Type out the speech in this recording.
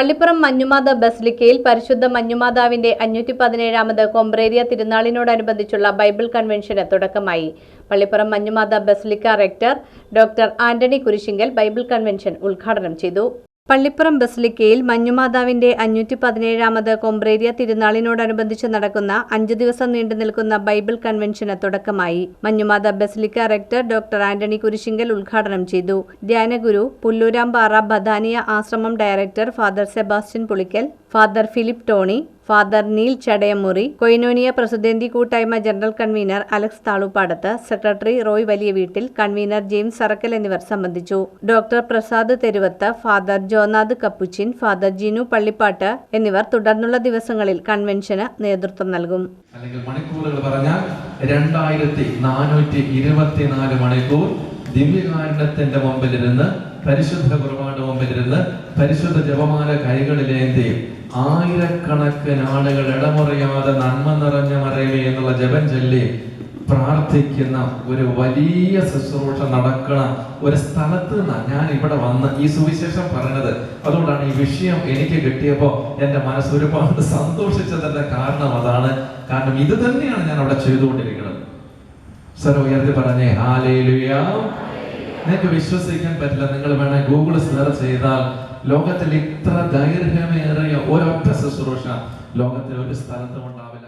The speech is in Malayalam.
പള്ളിപ്പുറം മഞ്ഞുമാത ബസ്ലിക്കയിൽ പരിശുദ്ധ മഞ്ഞുമാതാവിന്റെ അഞ്ഞൂറ്റി പതിനേഴാമത് കൊമ്പ്രേരിയ തിരുനാളിനോടനുബന്ധിച്ചുള്ള ബൈബിൾ കൺവെൻഷന് തുടക്കമായി. Pallippuram Manjumatha basilica rector doctor Antony Kurisinkal Bible convention ഉദ്ഘാടനം ചെയ്തു. പള്ളിപ്പുറം ബസലിക്കയിൽ മഞ്ഞുമാതാവിന്റെ അഞ്ഞൂറ്റി പതിനേഴാമത് കൊമ്പ്രേരിയ തിരുനാളിനോടനുബന്ധിച്ച് നടക്കുന്ന അഞ്ചു ദിവസം നീണ്ടു നിൽക്കുന്ന ബൈബിൾ കൺവെൻഷന് തുടക്കമായി. Manjumatha basilica rector doctor Antony Kurisinkal ഉദ്ഘാടനം ചെയ്തു. ധ്യാനഗുരു പുല്ലൂരാമ്പാറ ബദാനിയ ആശ്രമം director father Sebastian Pulickal father Philip Tony father Neil Chadayamuri Koinonia പ്രസിദ്ധന്തി കൂട്ടായ്മ general convener Alex Thaluppadath secretary Roy Valiyaveettil convener James Sarakkal എന്നിവർ സംബന്ധിച്ചു. Doctor Prasad Theruvath father Jonath Capuchin father Jinu Pallippattu എന്നിവർ തുടർന്നുള്ള ദിവസങ്ങളിൽ കൺവെൻഷന് നേതൃത്വം നൽകും. അല്ലെങ്കിൽ മണിക്കൂറുകൾ പറഞ്ഞാൽ മണിക്കൂർ ദിവ്യകാരുണ്യത്തിന്റെ മുമ്പിലിരുന്ന് പരിശുദ്ധ കുർബാനവും മുമ്പിലിരുന്ന് പരിശുദ്ധ ജപമാല കൈകളിലേന്തി ആയിരക്കണക്കിന് ആളുകൾ ഇടമുറിയാതെ നന്മ നിറഞ്ഞ മറയമേ എന്നുള്ള ജപൻ ചൊല്ലി പ്രാർത്ഥിക്കുന്ന ഒരു വലിയ ശുശ്രൂഷ നടക്കണ ഒരു സ്ഥലത്ത് നിന്നാണ് ഞാൻ ഇവിടെ വന്ന് ഈ സുവിശേഷം പറഞ്ഞത് അതുകൊണ്ടാണ് ഈ വിഷയം എനിക്ക് കിട്ടിയപ്പോൾ എന്റെ മനസ്സ് ഒരുപാട് സന്തോഷിച്ചതിന്റെ കാരണം അതാണ്. കാരണം ഇത് തന്നെയാണ് ഞാൻ അവിടെ ചെയ്തുകൊണ്ടിരിക്കുന്നത്. സർ ഉയർത്തി പറഞ്ഞേ ഹാലേലുയ. നിങ്ങൾക്ക് വിശ്വസിക്കാൻ പറ്റില്ല. നിങ്ങൾ വേണേ ഗൂഗിൾ സെർച്ച് ചെയ്താൽ ലോകത്തിൽ ഇത്ര ദൈർഘ്യമേറിയ ഒരൊറ്റ ശുശ്രൂഷ ലോകത്തിൽ ഒരു സ്ഥലത്തും ഉണ്ടാവില്ല.